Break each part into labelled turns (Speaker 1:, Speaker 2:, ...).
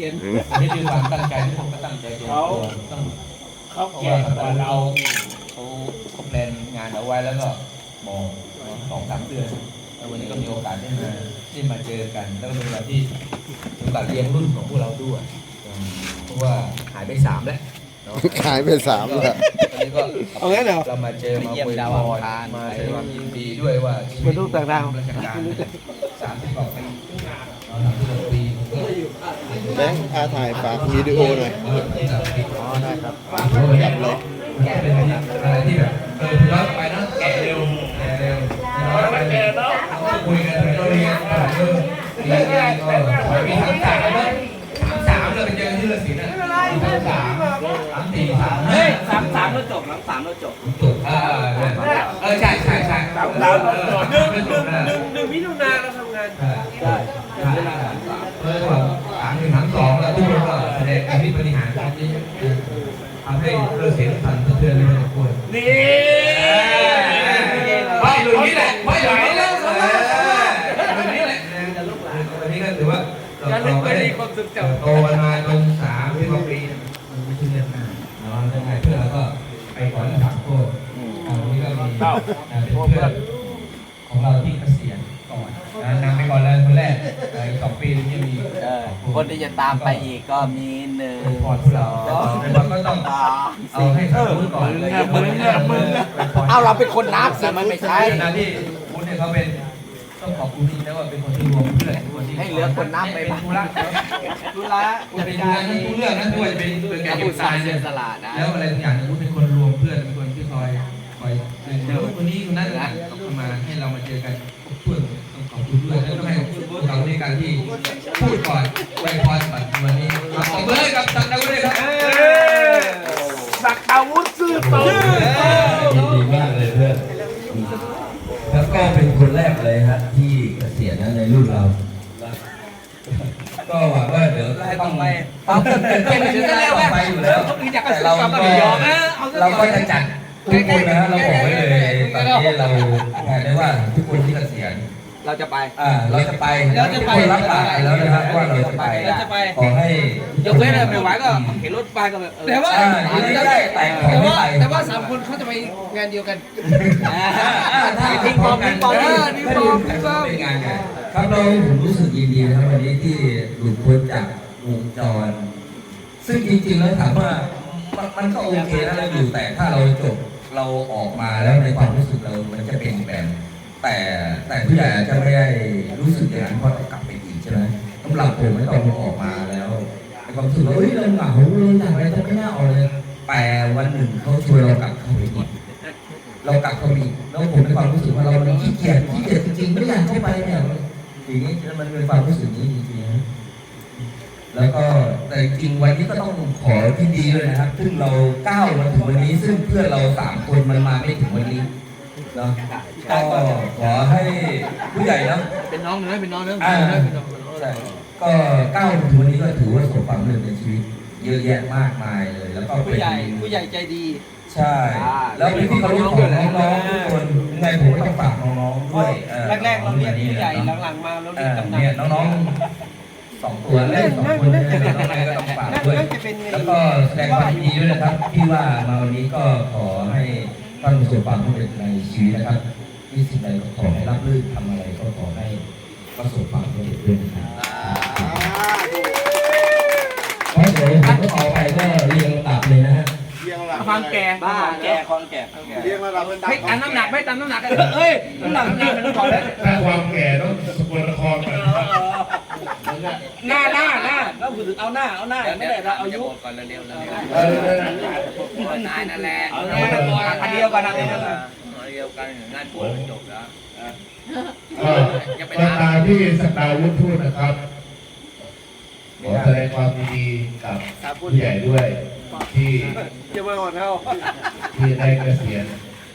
Speaker 1: ขียน
Speaker 2: นี่คือความตั้งใจที่ผมก็ตั้งใจเตรียมตัวต้อง
Speaker 1: เขา
Speaker 2: เพราะ
Speaker 1: แก่
Speaker 2: ว่าก
Speaker 1: ว่าเรา
Speaker 2: เขาเขาแพลนงานเอาไว้แล้วก็มองสองสามเดือนแล้ววันนี้ก็มีโอกาสได้มาได้มาเจอกัน แล้วก็เป็นเวลาที่เป็นโอกาสเลี้ยงรุ่นของพวกเราด้วยเพราะว่าหายไปสามแล้วเนาะ
Speaker 3: ขายไปสามแล้ว
Speaker 2: ตอนนี้ก็
Speaker 1: เอางั้นเหรอ
Speaker 2: เรามาเจอมา
Speaker 4: เยี่ยม
Speaker 2: คุย
Speaker 4: ดาว
Speaker 2: พ
Speaker 4: อัง
Speaker 2: ร
Speaker 4: คาร
Speaker 2: มาแสดงความยินดีด้วยว่าชีวิ
Speaker 1: มนุษย์ต่างดาว
Speaker 2: ราชการสามสิบกว่าปีเราทำธุรกิจก็
Speaker 3: แบงค์อาถ่ายฝากวิดีโอหน่อย
Speaker 2: อ๋อ ได้ครับจับเลยแกะเป็นอะไรที่แบบเออย้อนไปนะแกะเร็วแกะเร็วย้อนไปแกะเนาะคุยกันถึงเรียนเออเรียนเรียนก็มีทั้งสามนะสามเราไปเจอที่ฤาษีน่ะสามสามสี่สาม
Speaker 4: เฮ้ยสามสามแล้วจบหลังสามแล้วจบ
Speaker 2: จบอ่าเออใช่ใช่ใช่สามสามหนึ่งหนึ่งหนึ่ง
Speaker 1: หนึ่งมิถุนาเราทำงาน
Speaker 2: ใช่ใช่เออว่าถาม หนึ่งถามสองแล้วทุกคนก็แสดงการที่บริหารการที่ทำให้เรื่องเสียงสั่นสะเทือนเลยทุกคน
Speaker 1: นี่
Speaker 2: ไม่หลุดนี้แหละไม่หลุดนี้แหละหลุดนี้แหละวันนี้ก็ถือว่า
Speaker 1: อย่าลืมไปดีความสุข
Speaker 2: เติ
Speaker 1: เจ้า
Speaker 2: บโตกันมาจนสามสิบกว่าปีมันไม่ใช่เรื่องง่ายเราทำไงเพื่อเราก็ไปขอที่ถามโทษวันนี้ก็มีเป็นเพื่อนของเราที่เกษียณ ก่อนนำไปก่อนเลยคนแรกอีกสองปีที่มี
Speaker 4: เออคนที่จะตามไปอีกก็มีหนึ่ง
Speaker 2: พอพวกเรา
Speaker 4: สอง
Speaker 2: เราก็ต้อง
Speaker 4: สาม
Speaker 2: เอาให้เขาพูดก่อนเลย
Speaker 4: มึงเนี่ยมึงเนี่ยเอาเราเป็นคนนับแต่มันไม่ใช่
Speaker 2: นะที่คุณเนี่ยเขาเป็นต้องขอบคุณที่นะว่าเป็นคนที่รวมเพื่อนคนที่
Speaker 4: ให้เหลือคนนับไป
Speaker 2: เป็น
Speaker 4: บ้าง
Speaker 2: ธุระ
Speaker 4: ธุระ
Speaker 2: จะเป็นงานทั้งทุกเรื่องนะด้วยเป็นเป็นการ
Speaker 4: อุตส่าห์
Speaker 2: เสี
Speaker 4: เสี
Speaker 2: ย
Speaker 4: ย
Speaker 2: ส
Speaker 4: ส
Speaker 2: ละ
Speaker 4: ละนะ
Speaker 2: แล้วอะไรทุกอย่างคุณเป็นคนรวมเพื่อนเป็นคนที่คอยคอยเจอคนนี้คนนั้นนะเข้ามาให้เรามาเจอกัน คุณด้วยแล้วก็ให้พวกเราในการที่พูดก่อนไว้พรก่อนวันนี้ขอบคุณเลยกับตันดาวด้วยครับ
Speaker 1: สักอาวุธซื่อตรง
Speaker 5: ยินดีมากเลยเพื่อนแล้วก็เป็นคนแรกเลยฮะที่เกษียณนะในรุ่นเราก็หวังว่าเดี๋ยวก็ให้ต้องไปต้องเป็นเรื่องต่อไปอยู่แล้วแต่เราก็เราก็จะจัดทุกคนนะฮะเราบอกไว้เลยตอนนี้เราแผนได้ว่าทุกคนที่เกษียณ
Speaker 4: เราจะไป
Speaker 5: อ่าเราจะไป
Speaker 4: เราจะไป
Speaker 5: ทุกคนรับปากไปแล้วนะครับว่าเราจะไป
Speaker 4: เราจะไป
Speaker 5: ขอให้
Speaker 4: ยกเว้นไม่ไหวก็เห็นรถไปก็แบบเออ
Speaker 1: แต่ว่า
Speaker 5: อ่ายินดีก็ได้แต่ขอ
Speaker 1: แต่
Speaker 5: ไม่
Speaker 1: ว่า
Speaker 5: ไป
Speaker 1: แต่ว่าสามคนเขาจะไปงานเดียวกัน
Speaker 4: อ่าทิ้งบอมทิ้งบอม
Speaker 5: เออ
Speaker 4: ทิ้
Speaker 5: ทิ้
Speaker 4: ง
Speaker 5: ง
Speaker 4: บบอ
Speaker 5: อ
Speaker 4: ม
Speaker 5: ม
Speaker 4: ทิ้
Speaker 5: ทิ้
Speaker 4: ง
Speaker 5: ง
Speaker 4: บบอ
Speaker 5: อ
Speaker 4: ม
Speaker 5: มเป็นงานใหญ่ครับเราผมรู้สึกยินดีนะครับวันนี้ที่หลุดพ้นจากวงจร ซึ่งจริงๆแล้วถามว่ามันมันก็โอเคนะเราอยู่แต่ถ้าเราจบเราออกมาแล้วในความรู้สึกเรา มันจะเปลี่ยนแปลง แต่แต่ผู้ใหญ่อจะไม่ได้รู้สึกอย่างนั้นเพราะกลับไปอีกใช่ไหมสำหรับผมไม่ต้องออกมาแล้วในความรู้สึกว่าเฮ้ยเราเหงาเราอยากอะไรจะไม่น่าออกเลยแต่วันหนึ่งเขาชวนเรากลับเข้าไปอีกเรากลับเข้าไปอีกแล้วผมมีความรู้สึกว่าเรามันขี้เกียจขี้เกียจจริงๆไม่อยากเข้าไปเนี่ยอย่างนี้มันเป็นความรู้สึกนี้จริงๆนะแล้วก็แต่จริงวันนี้ก็ต้องขอที่ดีเลยนะครับ ซึ่งเราก้าวมาถึงวันนี้ซึ่งเพื่อนเราสามคนมันมาไม่ถึงวันนี้ นาะก็ขอให้ผู้ใหญ่เนาะ
Speaker 4: เป็นน้องเนื้อเป็นน้องเนื้อ
Speaker 5: อ่า
Speaker 4: เป็นน้องเนื้อ
Speaker 5: ใช่ก็ก้าวมาถึงวันนี้ก็ถือว่าประสบความสำเร็จในชีวิต เยอะแยะมากมายเลย แล้วก็
Speaker 4: ผู้
Speaker 5: เป็น
Speaker 4: ใหญ่ผู้ใหญ่ใจดี
Speaker 5: ใช่ แล้วเป็นที่เคารพของน้องๆทุกคนยังไงผมก็ต้องฝากน้องๆด้วยออ
Speaker 1: แรกๆเราเรียกผู้ใหญ่
Speaker 5: น้อง
Speaker 1: หลังๆมาเรา
Speaker 5: ๆ
Speaker 1: เรี
Speaker 5: เอย
Speaker 1: ก
Speaker 5: อกำ
Speaker 1: นั
Speaker 5: เนี่ย
Speaker 1: น
Speaker 5: น้องๆสองตัวเล่นสองคนเนี่ยน้องๆก็ต้องฝากด้วย
Speaker 1: น่าจะเป็นไง
Speaker 5: แล้วก็แสดงความยินดีด้วยนะครับที่ว่ามาวันนี้ก็ขอให้ ท่านประสบความสำเร็จในชีวิตนะครับที่สิ่งใดก็ขอให้รับรื่นทำอะไรก็ขอให้ประสบความสำเร็จด้วยนะครับเพราะเดี๋ยวผมก็ต่อไปก็เรียงลำดับเลยนะฮะ
Speaker 1: ความแก่
Speaker 4: บ้าแก่คนแก่
Speaker 3: เรียงระดับเป็น
Speaker 1: ให้ตามน้ำหนักไม่ตามน้ำหนักเอ้ยน้ำหนักน้ำหนักมันก่อนเลย
Speaker 6: ถ้าความแก่ต้องสกลนครก่อนนะครับ
Speaker 1: หน้าหน้าหน้าเราพูดถึงเอาหน้าเอาหน้าไม่ได้เราอายุ
Speaker 4: ก่อนเร็วๆเร็ว
Speaker 6: เออ
Speaker 4: ๆนายนั่นแหละ
Speaker 1: เอาหน้าก่อนอันเดียวกันอันเดียวกัน
Speaker 4: เดียวกันงานพูดจบแล้ว
Speaker 6: ก็ก็ตามที่สตาร์วุฒิพูดนะครับขอแสดงความยินดีกับผู้ใหญ่ด้วย ที่
Speaker 1: จะมาอ่อนเท่า
Speaker 6: ที่ได้เกษียณ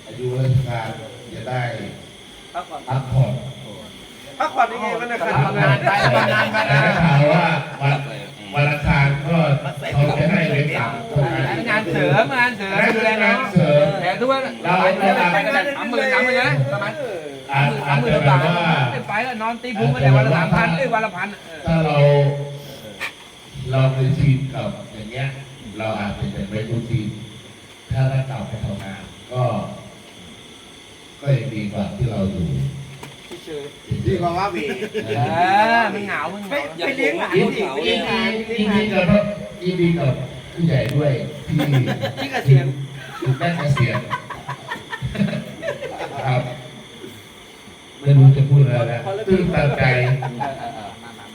Speaker 6: อายุราชการจะได้
Speaker 1: พักผ่อน
Speaker 6: พักผ่อน
Speaker 1: พักผ่อนยังไงมันนะครับ
Speaker 6: ทำงานไปทำงานไปได้ข่าวว่าวันวันอังคารก็เขาจะให้เว้นสามคน
Speaker 1: งานเสริมงานเสริม
Speaker 6: ให้
Speaker 1: ดู
Speaker 6: เป็
Speaker 1: แล
Speaker 6: น
Speaker 1: น้
Speaker 6: งา
Speaker 1: อนง
Speaker 6: เสริม
Speaker 1: แต่ทุกวันไปกันสามหมื่นสามหมื่นนะประมาณ
Speaker 6: อาจ
Speaker 1: สา
Speaker 6: อามจ
Speaker 1: หมื่น
Speaker 6: จะ
Speaker 1: บา
Speaker 6: แบบ
Speaker 1: ท
Speaker 6: ว่า
Speaker 1: ไปแล้วนอนตีพุงกันแต่วันละสามพันเอ้ยวันละพัน
Speaker 6: ถ้าเรา
Speaker 7: เราเคยชินกับอย่างเงี้ย เราอาจจะยังไม่รู้ชินถ้าได้กลับไปทำงานก็ ก็ยังดีกว่าที่เราอยู่
Speaker 3: ดีกว่าว่าบี
Speaker 4: เออมันเหงามันเหงา
Speaker 1: ไปเลี้ยงหลาน
Speaker 7: ยิน
Speaker 1: ดิ
Speaker 7: ดียินดียินดีกับยินดีกับผู้ใหญ่ด้วยที่
Speaker 1: ที่เกษียณ
Speaker 7: ได้เกษียณครับไม่รู้จะพูดอะไรแล้วตื่นตันใจ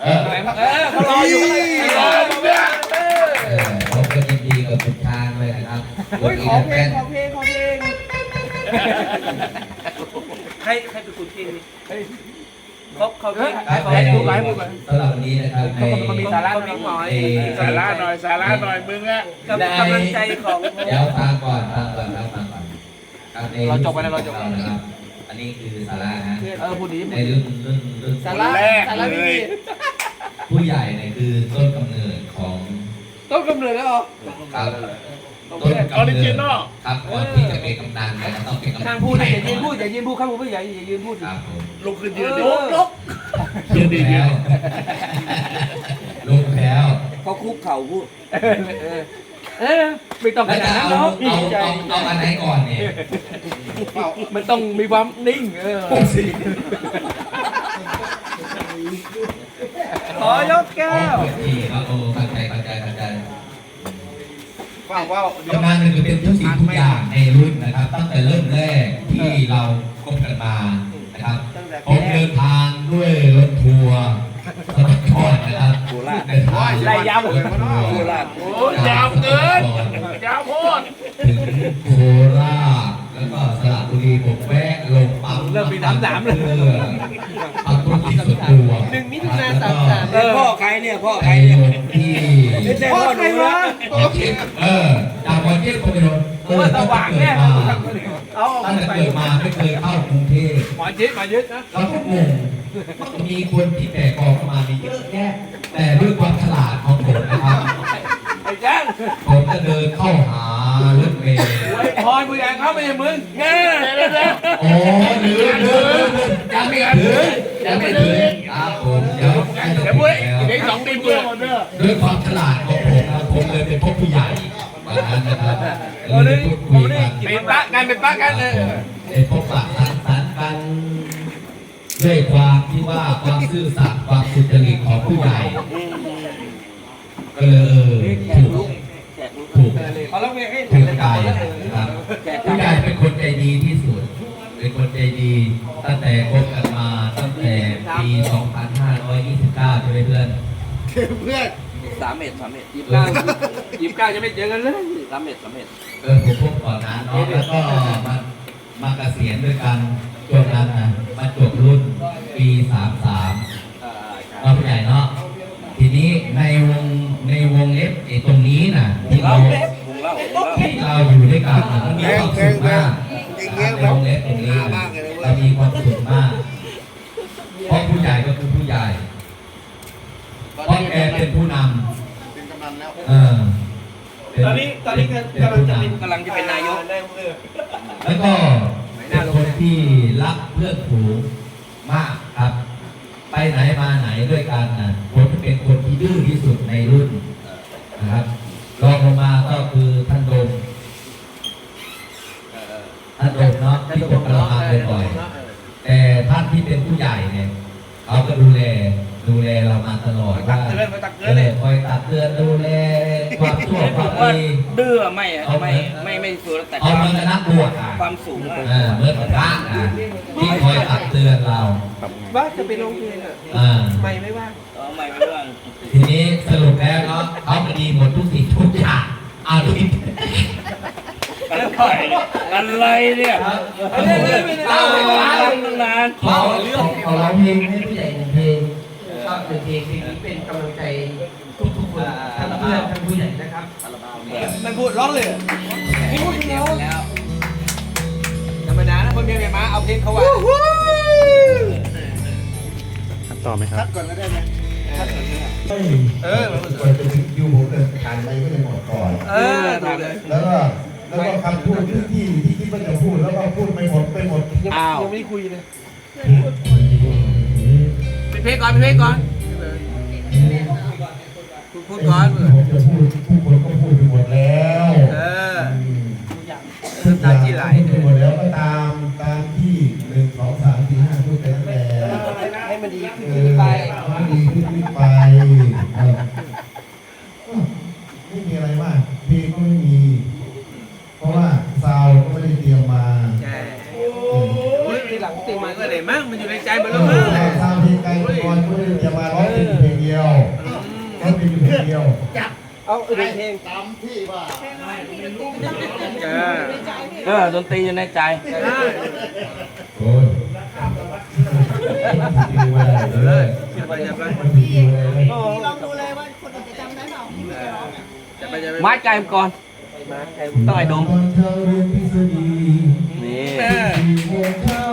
Speaker 7: เออ
Speaker 1: เออเขารออยู่เขารออยู่เนี่ย
Speaker 6: เออผมก็ยินดีกับคุณช้างเลยนะครับ
Speaker 1: โอ้ยขอเพลงขอเพลงขอเพลง ใครใครเป็นคุณเพลงนี่เขาเขาเพลงใครขอให้พูดไปพูดไป
Speaker 6: สำหรับวันนี้นะครับใน
Speaker 1: เขามีสาระเขามีหน่อย
Speaker 7: สาระหน่อยสาระหน่อยมึงอะ
Speaker 1: กำลังใจของ
Speaker 6: เดี๋ยวฟังก่อนฟังก่อนครับฟังก่อนครับใน
Speaker 1: เราจบไปแล้วเราจบ
Speaker 6: ของนะครับอันนี้คือสาระฮะ
Speaker 1: เออพูดดี
Speaker 6: ในรุ่นรุ่นรุ่น
Speaker 1: สาระ
Speaker 7: แรก
Speaker 1: สาระ
Speaker 7: เล
Speaker 1: ไม่
Speaker 7: ย
Speaker 1: มี
Speaker 6: ผู้ใหญ่เนี่ยคือต้นกำเนิดของ
Speaker 1: ต้นกำเนิดแล้วเหรอ
Speaker 6: ครับ
Speaker 1: ต้
Speaker 6: ต้
Speaker 1: น
Speaker 6: น
Speaker 1: กำเนิด
Speaker 6: กำเนิดครับก่อนที่จะเป็นกำนันเนี่ยต้องเป็นกำนั
Speaker 1: ข้างพูดอย่ายืนพูดอย่ายืนพูดข้างพูดไม่อย่าอย่ายืนพูด
Speaker 6: ครับผม
Speaker 7: ลุกขึ้นยืนดิ
Speaker 1: ลุกลุก
Speaker 7: ยืนดิ
Speaker 6: แล้วลุกแล้ว
Speaker 4: เขาคุกเข่าพูด
Speaker 1: เออไม่ต้องข
Speaker 6: แล้ว
Speaker 1: นาด
Speaker 6: จะ
Speaker 1: นั้น
Speaker 6: เอา
Speaker 1: เนาะ
Speaker 6: เอาเอาเอาอันไหนก่อนเนี่ย
Speaker 1: มันต้องมีความนิ่งเออขอยกแก้ว
Speaker 6: นี่ครับโอ้
Speaker 3: ฟังว่ากำ
Speaker 6: นันเนี่ยคือเป็นทุกสิ่งทุกอย่างในรุ่นนะครับ ตั้งแต่เริ่มแรกที่เราคบกันมานะครับผมเดินทางด้วยรถทัวร์สมัยก่อนนะครับเดินทาง
Speaker 1: ไล่ยาว
Speaker 6: รถทัวร์
Speaker 4: โคราช
Speaker 7: โอ้ยาวเกินยาวโพด
Speaker 6: ถึงโคราชแล้วก็สระบุรีผมแวะลงปั๊ม
Speaker 1: เริ่มมีถามถามเลย
Speaker 6: เพื่อเอาธุรกิจส่วนตัว
Speaker 1: หนึ่งมิถุนาสามสาม
Speaker 4: เออพ่อใครเนี่ยพ่อ
Speaker 6: ไป
Speaker 4: ใครเนี่ย
Speaker 6: ลงที่
Speaker 4: ไม่ใช่พ่อหนูนะ
Speaker 6: หมอชิดเออจากหมอชิดคนไปลงเออ
Speaker 1: ส
Speaker 6: ตั้งแต่
Speaker 1: ว่าง
Speaker 6: เกิ
Speaker 1: แน่
Speaker 6: ดมา
Speaker 1: เอา
Speaker 6: ตั้งแต่เกิดมาไม่เคยเข้ากรุงเทพ
Speaker 1: หมอยึดหมอยึดนะ
Speaker 6: เราก็งงมีคนที่แตกออกมามีเยอะแยะแต่ด้วยความฉลาดของผมนะครับ
Speaker 1: ไอ้แจ้ง
Speaker 6: ผมจะเดินเข้าหารถเมล์
Speaker 1: พอยผู้ใหญ่เข้าไปในมึงเงี้ย
Speaker 6: โอ้ลืมลืมลืมยังไม่ถึงยังไม่ถึงครับผม เด็ก
Speaker 1: สองปีเพื่อนหมดเด้อ
Speaker 6: ด้วยความฉลาดของผมนะครับผมเลยเป็นพวกผู้ใหญ่วันนั้นนะครับ
Speaker 1: โอ้นี่
Speaker 6: พูด
Speaker 1: ผ
Speaker 6: คุ
Speaker 1: ม
Speaker 6: ย
Speaker 1: นี่
Speaker 6: กัน
Speaker 1: เป็นปะกันเป็นปะกันเลย
Speaker 6: เป็นพบปะสังสรรค์กันด้วยความที่ว่าความซื่อสัตย์ความสุจริตของผู้ใหญ่ก็เลยเออถูกถูก
Speaker 1: เอาแล้วไงให้
Speaker 6: ถูกใจนะครับผู้ใหญ่เป็นคนใจดีที่สุด เป็นคนใจดี ตั้งแต่คบกันมาตั้งแต่ปี 2529 ใช่ไหมเพื่อน
Speaker 3: เพื่อน
Speaker 4: สามเอ็ดสามเอ็ดยี่สิบ
Speaker 1: เก้า
Speaker 4: เก้า
Speaker 1: ยี่สิบเก้าจะไม่เจอกันเลย
Speaker 4: สามเอ็ดสามเอ็ด
Speaker 6: เออผมพบก่อนนะเนาะแล้วก็มามาเกษียณด้วยกันช่วงนั้นนะมาจบรุ่นปีสามสาม
Speaker 4: อ่าใช่
Speaker 6: เราผู้ใหญ่เนาะทีนี้ในวงในวงเล็บไอ้ตรงนี้น่ะที่
Speaker 4: เล่า
Speaker 6: เรา
Speaker 4: เล็บวงเล่าวงเล่า
Speaker 6: ที่เราอยู่ด้วยกันน่ะมันมีความสุขมาก ในวงเล็บตรงนี้น่ะเรามีความสุขมากเพราะผู้ใหญ่ก็คือผู้ใหญ่เพราะแกเป็นผู้น
Speaker 3: เป็นกำนันแล้วำ
Speaker 6: เออเป็
Speaker 1: ตอนนี้ตอนนี้
Speaker 6: เป็
Speaker 1: กำลังจะ
Speaker 6: ผู้
Speaker 1: เป็น
Speaker 6: นำ
Speaker 4: กำลังจะเป็นนายก
Speaker 6: แล้วก็เป็นคนที่รักเพื่อนฝูงมากครับ ไปไหนมาไหนด้วยกันนะผมเป็นคนที่ดื้อที่สุดในรุ่นนะครับรองลงมาก็คือท่านโดมท่านโดมเนาะที่ผ มกำลังมาบ่อยๆแต่ท่านที่เป็นผู้ใหญ่เนี่ยเขาก็ดูแลดูแลเรามาตลอด
Speaker 1: ตั
Speaker 6: ว่าก
Speaker 1: เตือนไปตักเตือนเลย
Speaker 6: คอยตักเตือนดูแลความชั่วความ
Speaker 4: ว่า
Speaker 6: ดี
Speaker 4: ดื้อไม่อะไม่ไม่ไม่ฝืนแต่
Speaker 6: เอามันจะนักบวชอะ
Speaker 4: ความสูงอะ
Speaker 6: เออเมื่อพระอะที่คอยตักเตือนเรา
Speaker 1: ว่าจะไปลงเพลงอะ
Speaker 6: อ่า
Speaker 1: ไม่ไม่ว่าง
Speaker 4: เออไม่ไม่ว่าง
Speaker 6: ทีนี้สรุปแล้วเนาะเขาก็ดีหมดทุกสิ่งทุกอย่างเอาดูอีก
Speaker 4: อะไรเนี่ย
Speaker 6: เล่าให้ฟัง
Speaker 4: นาน
Speaker 6: เขาเขาร้องเพลงให้ผู้ใหญ่หนึ่งเพลง
Speaker 8: ก็เป็นเพลงเพลงนี้เป็นกำลังใจทุกๆคนทั้งเพื่อนทั้งผู้ใหญ่นะครับ
Speaker 1: มันพูดร้องเลย
Speaker 4: พูดเดียวแล้ว
Speaker 1: ธรรมดานะคนเมียเมียมาเอาเพลงเขาว่า
Speaker 3: ต่อไหมครับก่อนก็ได้ไหม
Speaker 1: เออ
Speaker 7: ก่อนจะถึงคิวผมเดินผ่านไปก็เลยหมดก่อน
Speaker 1: เออดูเลย
Speaker 7: แล้วก็ แล้วก็คำพูดที่ที่ที่คิดว่าจะพูดแล้วก็พูดไม่หมดไปหมด
Speaker 1: ยังยังไม่ได้คุยเลยปิดเพลงก่อนปิดเพลงก่อนพูดพูด
Speaker 3: ก่อนผมจะพูดทุกคนก็พูดไปหมดแล้ว
Speaker 6: เออ
Speaker 3: ทุกอย่างพูดไปหมดแล้วก็ตามตามที่หนึ่งสองสามสี่ห้าพูดไปนั่นแหละ
Speaker 1: ให้มันดีขึ้น
Speaker 3: เอ
Speaker 1: ขึ้น
Speaker 3: อ
Speaker 1: ไป
Speaker 3: ให้ดีขึ้นขึ้นไป มั
Speaker 1: น
Speaker 6: อยู่ในใจมัน
Speaker 3: เอ
Speaker 6: แล้วมั้ง
Speaker 3: อซาวด์เพลงไกลก่อนก็ไม่ได้เตรียมมาร้องเพลงเพลงเดียวร้องเพลงเพลงเดียว
Speaker 1: เอาอื่นเพลง
Speaker 9: ตามที่ว่า
Speaker 6: เออ
Speaker 4: เออดนตรีอยู่ในใจ
Speaker 3: โอ้ยดีไว้เลย
Speaker 6: จะไปจะไป
Speaker 3: ดีไว้เลย
Speaker 10: ลองดูเลยว่าคนอื่นจะจำได้เปล่าที่ไม่ได้ร้องอะ
Speaker 6: จะไปจะไป
Speaker 4: ไม้ใจมัน
Speaker 3: ก่อนต้องให้ดมตอน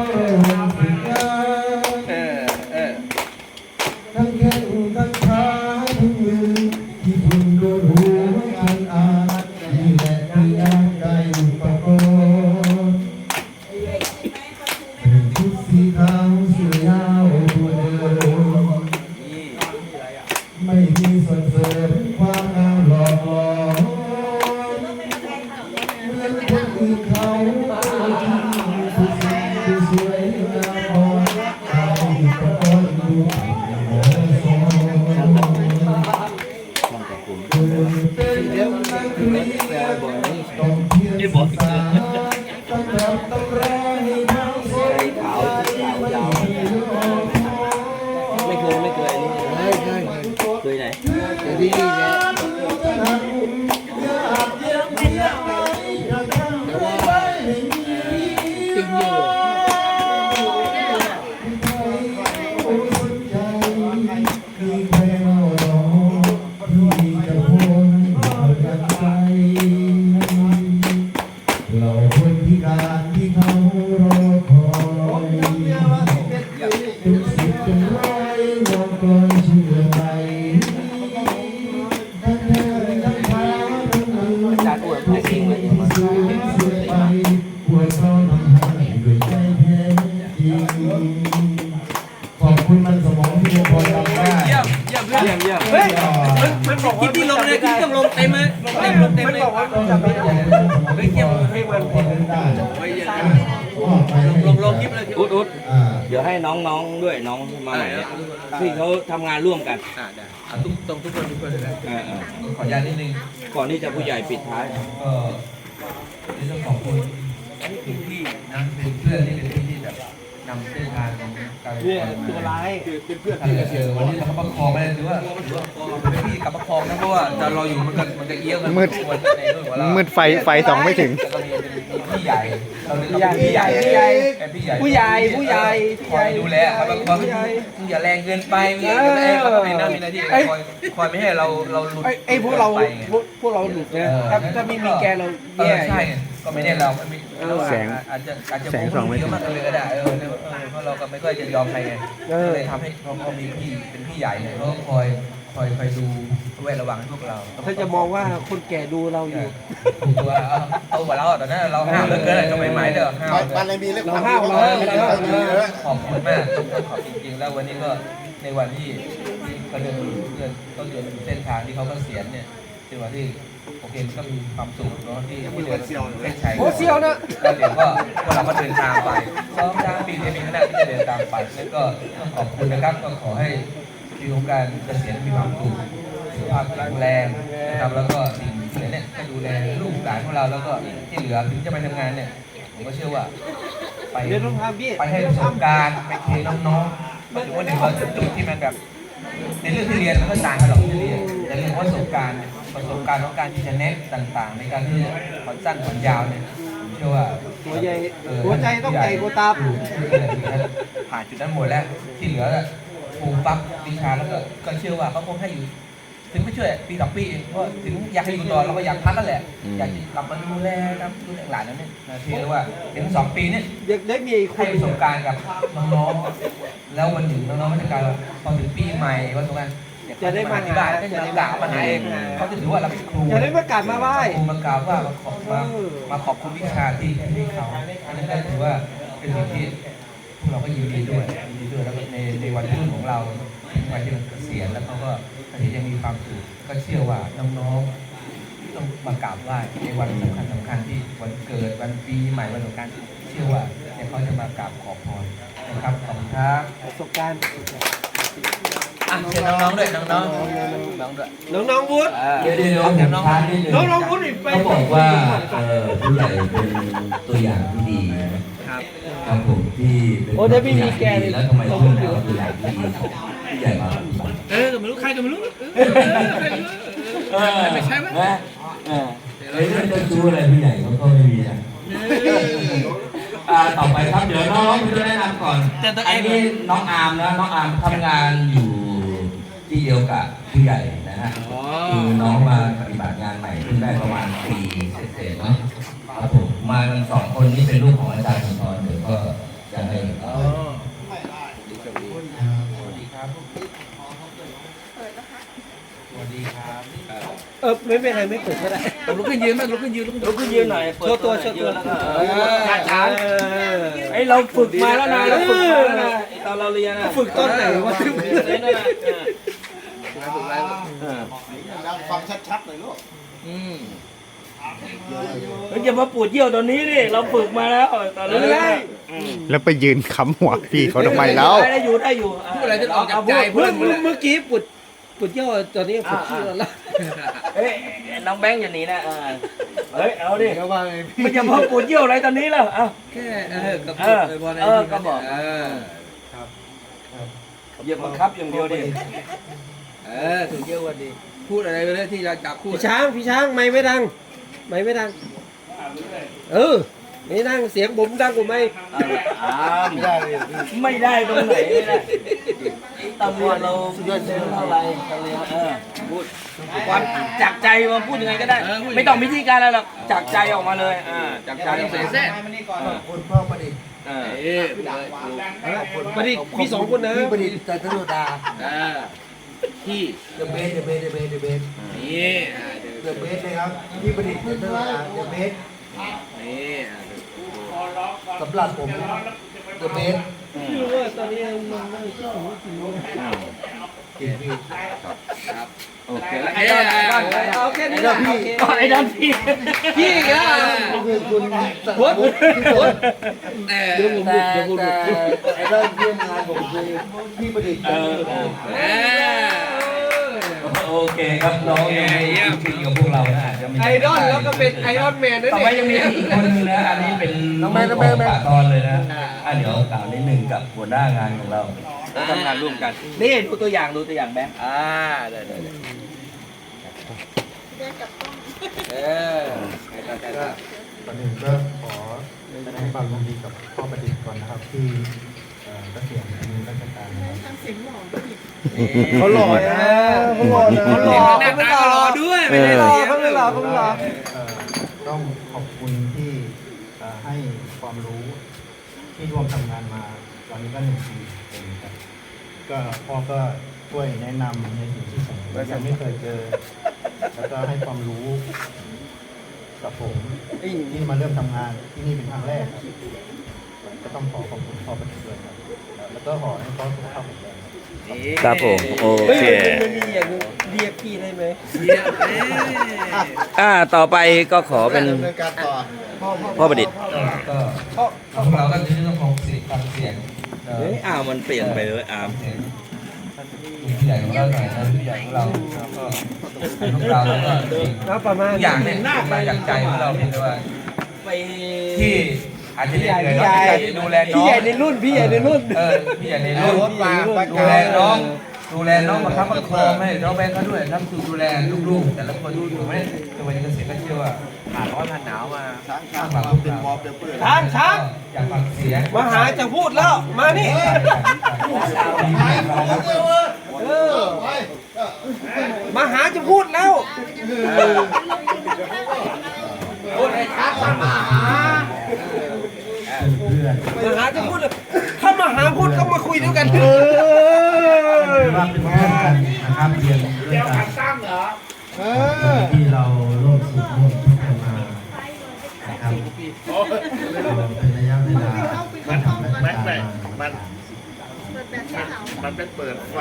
Speaker 3: ำ
Speaker 4: งานร่วมกัน
Speaker 6: อ่าได้เอาทุกตรงทุกคนทุกคนเลยนะ
Speaker 4: เออเออ
Speaker 2: ขออนุญาตนิดนึง
Speaker 4: ก่อนที่จะผู้ใหญ่ปิดท้าย
Speaker 2: ก็ในเรื่องของคุณคุณพี่นะเป็นเพื่อนที่เป็นพี่ที่แบบ นำเส้นทางของการ
Speaker 1: เนี่ยตัวร้าย
Speaker 2: เป็นเพื่อนที่เจอวันนี้เราประคองไปเลยถือว่าถือว่าเป็นพี่กับประคองนะเพราะว่าจะรออยู่มันก็มันก็เอี้ยวกัน
Speaker 9: มืด
Speaker 2: ในรุ่นของเรา
Speaker 9: มืดไฟไฟส่องไม่ถึง
Speaker 2: แล้วก็มีเป็นพี่ใหญ่เราเรียกว่าพี่ใหญ่
Speaker 1: พี่ใหญ่
Speaker 2: เป็นพี่ใหญ่
Speaker 1: ผู้ใหญ่ผู้ใหญ่
Speaker 2: คอยดูแลครับแบบว่า
Speaker 1: ผู้ใหญ่
Speaker 2: มึงอย่าแรงเกินไปมึงอย่าแรงเขาก็มีหน้ามีหน้าที่คอยคอยไม่ให้เราเราหลุด
Speaker 1: ไอ้ไอ้พวกเรา
Speaker 2: ไปไง
Speaker 1: พวกพวกเราหลุดนะถ้าถ้าไม่มีแกเรา
Speaker 2: เอ
Speaker 1: แย่
Speaker 2: อใช่ไง ก็ไม่ได้เราไม่มี
Speaker 1: เออ
Speaker 9: แสง
Speaker 2: อาจจะอาจจะ
Speaker 9: แสงส่องไม่
Speaker 2: เย
Speaker 9: ถึ
Speaker 2: อะ
Speaker 9: ง
Speaker 2: มากกันเลยก็ได้เออเนี่ยเออเพราะเราก็ไม่ค่อยจะยอมใครไง
Speaker 1: เออ
Speaker 2: ก็เลยทำให้เขาเขามีพี่เป็นพี่ใหญ่เนี่ยเขาก็คอยคอยคอยดูแวดระวังให้พวกเรา
Speaker 1: ถ้าจะมองว่าคนแก่ดูเราอยู่
Speaker 2: ถูกตัวเอาเอากว่าเราอะตอนนั้นเราห้าวเหลือเกินสมัยใหม่เด้อห้าว
Speaker 9: บ้านในมีเล็ก
Speaker 1: เราห้าวเรา
Speaker 2: เอ
Speaker 1: ห้าว
Speaker 2: อ
Speaker 1: เราห้าว
Speaker 2: ขอบคุณมากต้องขอบจริงๆแล้ววันนี้ก็ในวันที่ที่เขาเดินเดินเขาเดินเส้นทางที่เขาก็เสียนเนี่ยเป็นวันที่โอเคมั นก็มีความสุขเนาะที่ที่เดินเส้นชัย
Speaker 1: โอ้เซียวนะ
Speaker 2: ก็เดี๋ยวก็พวกเราก็เดินทางไปซ้อมจ้างปีจะมีคณะที่จะเดินตามไปแล้วก็ต้องขอบคุณนะครับก็ขอให้ชีวิตของการเกษียณมีความสุขสุขภาพแข็งแรงนะครับแล้วก็สิ่งที่เหลือเนี่ยก็ดูแลลูกหลานของเราแล้วก็ที่เหลือถึงจะไปทำงานเนี่ยผมก็เชื่อว่า ไป
Speaker 1: เดี๋ยวต้องทำพี่
Speaker 2: ไปให้ประสบการณ์ไปเทน้องๆมาถึงวันหนึ่งเราจะจุดที่มันแบบ ในเรื่องที่เรียนมันก็ต่างกันหรอกที่เรียนแต่เรื่องประสบการณ์เนี่ย ประสบการณ์ของการที่จะแนะต่างๆ ในการที่จะผ่อนสั้นผ่อนยาวเนี่ยผมเชื่อว่า
Speaker 1: หัวใหญ่
Speaker 2: เออ
Speaker 1: หัวใจต้องใหญ่กว่าตา
Speaker 2: อืมผ่านจุดนั้นหมดแล้ว ที่เหลือปูปั๊บวิชาแล้วก็ก็เชื่อว่าเขาคงให้อยู่ ถึงไม่ช่วยปีสองปีเองเพราะถึงอยากให้อยู่ต่อเราก็อยากพักกันแหละ
Speaker 4: อืม
Speaker 2: อยากจะกลับมาดูแลครับดูแลหลานนั่นเนี่ยนะที่เรียกว่าถึงสองปีเนี่ย
Speaker 1: เด็กได้มีอีกค
Speaker 2: ให้
Speaker 1: น
Speaker 2: ประสบการณ์กับน้องๆ แล้ววันหนึ่งน้องๆก็จะกลายว่าพอถึงปีใหม่วันสงกรานต์เยวเข
Speaker 1: จะได้มา
Speaker 2: ที่บ้านก็จะได้กล่าวมาหาเองเขาจะถือว่าเราเป็นครู
Speaker 1: จะได้ประกาศมาไหว้
Speaker 2: ครูมากล่าวว่ามาขอบมา
Speaker 1: เออ
Speaker 2: มาขอบคุณวิชาที่ที่เขาอันนั้นก็ถือว่าเป็นสิ่งที่พวกเราก็ยินดีด้วยยินดีด้วยแล้วก็ในในวันรุ่นของเราในวันที่เราเกษียณแล้วเขาก็อาจจะยังมีความสุข
Speaker 5: ก็เชื่อว่าน้องๆต้องมากราบไหว้ในวันสำคัญสำคัญที่วันเกิดวันปีใหม่วันสงกรารเชื่อว่าเดี๋ยวเขาจะมากราบขอพรนะครับขอบคุณครับ
Speaker 1: ประสบการณ์
Speaker 5: อะเชิญน้องๆด้วยน้องๆน้องๆด้วย
Speaker 1: น้องๆวุฒิ
Speaker 5: เดี๋ยวเดี๋ยวเดี๋ยวน้องๆนิดนึง
Speaker 1: น้องๆวุฒิไป
Speaker 5: เขาบอกว่าเอ่อผู้ใหญ่เป็นตัวอย่างที่ดีนะครับครับผมที่เป็น
Speaker 1: โอ้ได้พี่มีแกเลย
Speaker 5: แล้วทำไมเพื่อนเราตัวอย่างที่ดีของผู้ใหญ่มาปฏิบัติ
Speaker 1: เออก็ไม่รู้ใครก็ไม่รู้เออไม่ใช่ไหม
Speaker 5: เออเฮ้ยเรื่องเจ้าชู้อะไรผู้ใหญ่เขาก็ไม่มีนะอ่าต่อไปครับเดี๋ยวน้องๆจะแนะนำก่อนอันนี้น้องอาร์มนะน้องอาร์มทำงานอยู่ ที่เดียวกับผู้ใหญ่นะฮะคือน้องมาปฏิบัติงานใหม่เพิ่งได้ประมาณปีเศษๆเนาะครับผมมากันสองคนนี้เป็นลูกของอาจารย์สุนทรเดี๋ยวก็จะให้สวัสดีครับสวัสดีครับ
Speaker 1: เออไม่เป็นไรไม่เปิดก็ได้
Speaker 6: ลุกขึ้นยืนไหมลุกขึ้นยืนลุก
Speaker 4: ลุกขึ้นยืนหน่อยเปิด
Speaker 1: โชว์ตัวโชว์ตัว
Speaker 4: แล้วก็
Speaker 1: เออ
Speaker 4: ขาช้าง
Speaker 1: เออ
Speaker 4: ไอ้เราฝึกมาแล้วนะเราฝึกมาแล้วนะไอ้ตอนเราเรียนอะ
Speaker 1: ฝึกตอนไหนวะ
Speaker 4: ฝึกเลยนะเออ
Speaker 9: ฟังชัดๆหน่อยลูก
Speaker 6: อืม
Speaker 4: เฮ้ยอย่ามาปวดเยี่ยวตอนนี้ดิเราฝึกมาแล้วตอนนี้
Speaker 1: ไม่ได้
Speaker 9: แล้วไปยืนค้ำหัวพี่เขาทำไมแล้ว
Speaker 4: ได้อยู่ได้อยู่
Speaker 6: พูดอะไรจะออกจากใจ
Speaker 1: เมื่
Speaker 6: เพื่
Speaker 1: อ
Speaker 6: อนมึง
Speaker 1: เมื่อกี้ปุดปุดเยี่ยวตอนนี้ปุดขี้แล้ว
Speaker 4: เฮ้ยน้องแบงค์อย่าหนีนะเออเฮ้ยเอาดิ
Speaker 9: แล้วว่าไงพี่
Speaker 4: มันจะมาปวดเยี่ยวอะไรตอนนี้แล้วเอ้า
Speaker 6: แค่เออกับ
Speaker 4: เออ
Speaker 6: เลยบอล
Speaker 4: เออก็บอก
Speaker 6: เออ
Speaker 4: อย่าบังคับอย่างเดียวดิ
Speaker 6: เออถูกเยอะวันดีพูดอะไรไปเลยที่เราจับพูด
Speaker 1: พี่ช้างพี่ช้างไม่ไม่ดัง ไม่ไม่ดัง เออไม่ดังเสียงผมดังกว่าไม่
Speaker 4: อ้าม
Speaker 9: ไม่ได้เลยพี่
Speaker 4: ไม่ได้ตรงไหนไม่ได้ไอ้ตำรวจเราเยอะเท่าไหร่ตำรวจเออพูดความจากใจมาพูดยังไงก็ได้ ไม่ต้องวิธีการอะไรหรอกจากใจออกมาเลยอ่าจากใจ
Speaker 6: เสียแซ่
Speaker 9: คุณพ่อประดิษฐ์
Speaker 4: เออ
Speaker 6: เอ๊ะเลย
Speaker 1: ประดิษฐ์มีสองคนนะ
Speaker 9: พี่ประดิษฐ์จันทรุดา
Speaker 6: เออ ที่
Speaker 9: เดอะเบสเดอะเบสเดอะเบสเดอะเบส
Speaker 6: นี่อ่าเดี๋ยว
Speaker 9: เดอะเบสเลยครับพี่ประดิษฐ์จันทรุดาเดอะเบส
Speaker 6: นี่อ่า
Speaker 9: สำหรับผมเดอะเบส
Speaker 1: ไม่รู้ว่าตอนนี้มันไม่ใช่ของจริง
Speaker 6: ครับ
Speaker 4: โอเคแล้วไอ้ด้านไอ้ด้าน
Speaker 1: เอาแค่นี้นะโอเค
Speaker 4: ไอ้ด้านพี่
Speaker 1: พี่อีกแล้ว
Speaker 9: ก็คือคุณ
Speaker 1: วุฒิวุฒิ
Speaker 6: แต่
Speaker 9: เดี๋ยวผมแต่ไอ้เรื่องเรื่องงานผมคือพี่ประดิษฐ์จันทรุดา
Speaker 6: เออ
Speaker 5: โอเคครับน้องยังไม่ฟินกับพวกเรานะจะม่
Speaker 1: ไอดอลแล้วก็เป็นไอดอลแมนด้วย
Speaker 5: ต่อไปยังมีอีกคนนึงนะอันนี้เป็นน้องแม่น้องแม่ป่าตอนเลยนะอะเดี๋ยวกล่าวนิดนึงกับหัวหน้างานของเรา
Speaker 4: เราทำงานร่วมกัน นี่ดูตัวอย่างดูตัวอย่างแบงค์
Speaker 6: อ่าได้ได้ได้
Speaker 7: เดินกับกล้อง
Speaker 6: เออ
Speaker 3: ก่อนอื่นก็ขอแสดงความยินดีกับพ่อประดิษฐ์ก่อนนะครับที่เอ่อเกษียณอายุราชการนะครับ
Speaker 7: ทำเสียงหล่อดิ
Speaker 9: เขาหล่อนะเขาหล่อนะ
Speaker 6: เขาหล่อหน้าตาก็รอด้วยไม่ได้
Speaker 9: เออ
Speaker 6: เสียง
Speaker 1: เขาไม่หล่อเขาไม่หล่อ
Speaker 3: เอ่อต้องขอบคุณที่เอ่อให้ความรู้ที่ร่วมทำงานมาตอนนี้ก็หนึ่งปีเต็มครับ ก็พ่อก็ช่วยแนะนำในสิ่งที่ผมยังไม่เคยเจอ แล้วก็ให้ความรู้กับผมที่มาเริ่มทำงานที่นี่เป็นครั้งแรกครับก็ต้องขอขอบคุณพ่อประดิษฐ์ด้วยครับ แล้วก็ขอให้พ่อสุขภาพแข็งแรงครับ
Speaker 9: ครับผมโอ
Speaker 1: เฮ้ย
Speaker 9: เค
Speaker 1: มันมีอย่างนึงเรียกพี่ได้ไหม
Speaker 6: เสียงเอ๊ะ
Speaker 4: อ่าต่อไปก็ขอเป็น
Speaker 9: ดำเนินการต่อ
Speaker 4: พ่อประดิษฐ์
Speaker 5: ก็ พวกเราก็จะต้องฟังเสียงฟังเสียง เอ่อ
Speaker 4: เฮ้ยอ้าวมันเปลี่ยนไปเลยอ้าว
Speaker 5: เสียงผู้ใหญ่ของเราหน่อยนะผู้ใหญ่ของเราแล้วก็พวกเราแล้วก็สิ่ง
Speaker 1: แล้วประมาณ
Speaker 5: ทุกอย่างเนี่ยมาจากใจของเราเพียงแต่ว่า
Speaker 4: ไป
Speaker 5: ที่อาจจะเหนื่อยๆเนาะที่อยากจะดูแลน้อง
Speaker 1: พี่ใหญ่ในรุ่นพี่ใหญ่ในรุ่น
Speaker 5: เออพี่ใหญ่ในรุ่นดูแลน้อง ดูแลน้องมาครับประคองให้น้องแบงค์เขาด้วยทั้งคือดูแลลูกๆแต่ละคนอยู่ไหมในวันนี้เกษตรก็เชื่อว่าผ่านร้อนผ่านหนาวมา
Speaker 9: ช้างช้างเราเป็นมอบเดอะเปิด
Speaker 1: ช้างช้าง
Speaker 5: อยากฟังเสียง
Speaker 1: มาหาจะพูดแล้วมานี่
Speaker 9: เออไป
Speaker 1: มาหาจะพูดแล้ว
Speaker 5: พูดให้ชัดว่ามาหา
Speaker 3: เพื่อน
Speaker 1: มาหาจะพูดเลยถ้ามาหาพูดก็มาคุยด้วยกันเออ
Speaker 3: ว่าเป็นเพื่อนกันนะครับเรียนด้วยกันที่เราร่วมสุขร่วมทุกข์กันมานะครับเป็นระยะเวลาที่ทำราชการมา
Speaker 9: มัน
Speaker 7: เปิดแบบ
Speaker 9: มันเป็นเปิดไฟ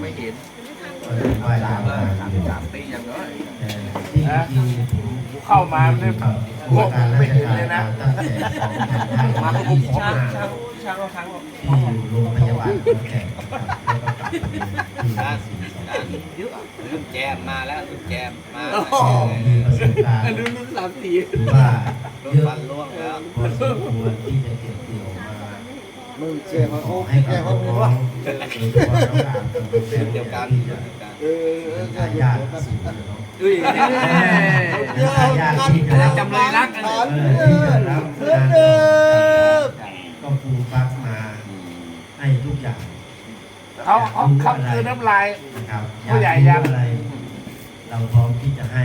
Speaker 7: ไม่
Speaker 9: เห็น
Speaker 7: เดี๋ยวไม่ทัน
Speaker 3: ก็เลยไหว้ตามสามปีอย่างน้อยที่จริงผม
Speaker 7: เข้ามาเนี่ย
Speaker 3: พวกการราชการมาตั้งแต่ของแผ่นไทย
Speaker 4: มาผมขอ
Speaker 3: มา
Speaker 4: ช้างช้างเอาช้าง
Speaker 3: ที่อยู่โรงพยาบาลแก่นครับแล้วก็กลับไป ที่ศรี
Speaker 5: รุ่นแจมมาแล้วรุ่นแจมมา
Speaker 3: มีประสบการณ์
Speaker 4: รุ่นรุ่นสามสี่
Speaker 3: ถือว่าเยอะ
Speaker 5: ฟันล่วงแล้ว
Speaker 3: พอสมควรที่จะเก็บเกี่ยวมา
Speaker 1: มึงเชื่อเขา
Speaker 3: ขอ
Speaker 1: เขา
Speaker 3: ให้
Speaker 1: แค่
Speaker 3: กับ
Speaker 1: เขา
Speaker 3: น้
Speaker 1: ว่า
Speaker 3: องๆโดยเฉพาะน้องอามกับน้องแบงค์
Speaker 5: เดียวกัน
Speaker 3: ที่
Speaker 5: เดี
Speaker 3: จะ
Speaker 5: ยวกัน
Speaker 1: เออ
Speaker 3: เป็นทายาทสู่เนาะ
Speaker 4: อุ้ย
Speaker 3: เป็นทายาทที่จะรับ
Speaker 4: จำเลยรัก
Speaker 3: เออที่จะรับงานต่อก็ครูฟักมาให้ทุกอย่าง
Speaker 7: เขาเขาเขาคือน้ำลาย
Speaker 3: นะครับ
Speaker 7: ผู้ใหญ่
Speaker 3: อ
Speaker 7: ยั
Speaker 3: ยางกรู้อะไร เราพร้อมที่จะให้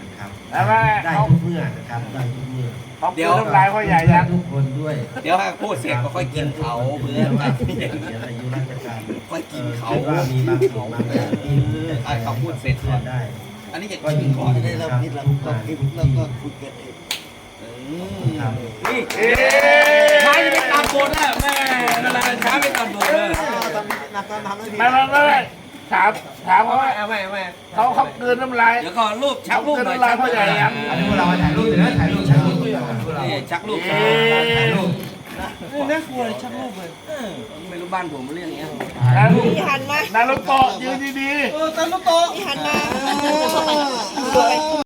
Speaker 3: นะครับ
Speaker 7: แล้วว่า
Speaker 3: ได้
Speaker 7: เขา
Speaker 3: ทุกเมื่อนะครับได้ทุกเมื่อ
Speaker 7: เขาคือน้ำลายเขาใหญ่ยัง
Speaker 3: ทุกคนด้วย
Speaker 5: เดี๋ยวให้พูดเสร็จก็ค่อยกินเขาเพื่
Speaker 3: เพื่
Speaker 5: อ
Speaker 3: อนว่าเสียอายุราชการ
Speaker 5: ค่อยกินเขา
Speaker 3: คิดว่ามีบางสิ่งบางอย่างที่
Speaker 5: ให้เขาพูดเสร็จก่
Speaker 3: เพื่
Speaker 5: อ
Speaker 3: อนนได้
Speaker 5: อันนี้จะ
Speaker 3: ก็
Speaker 5: กิ
Speaker 3: ยิ
Speaker 5: น
Speaker 3: น
Speaker 5: ก่อน
Speaker 3: ดีนะครับทุกงานทุกที่
Speaker 1: คุยกันเอง
Speaker 3: ครับ
Speaker 4: นี่ช้างจะไม่ตามบทอะแม่เวลาช้าไม่ตามบทเลย
Speaker 1: ทำนักการทำให้ดี
Speaker 7: ไม่ไม่ไม่ถามถามเขาว่า
Speaker 4: เอาไม่เอาไม่
Speaker 7: เขาเขาเกินน้ำลาย
Speaker 4: เดี๋ยวก่อนรูปชักรูปหน่อย
Speaker 7: น้ำลายพ่อย
Speaker 3: อันนี้พวกเราถ่ายรูปอยู่นะถ่ายรูปถ่ายรูป
Speaker 4: นี่ชักรูป
Speaker 3: ถ่ายรูป
Speaker 4: น่ากลัวเลยชักรูปเลยไม่รู้บ้านผมเรียกอย่างเนี้ย
Speaker 11: นี่หันมา
Speaker 7: นารุโตะยืนดีๆ
Speaker 1: เออตามลูกโต
Speaker 11: พี่หันมา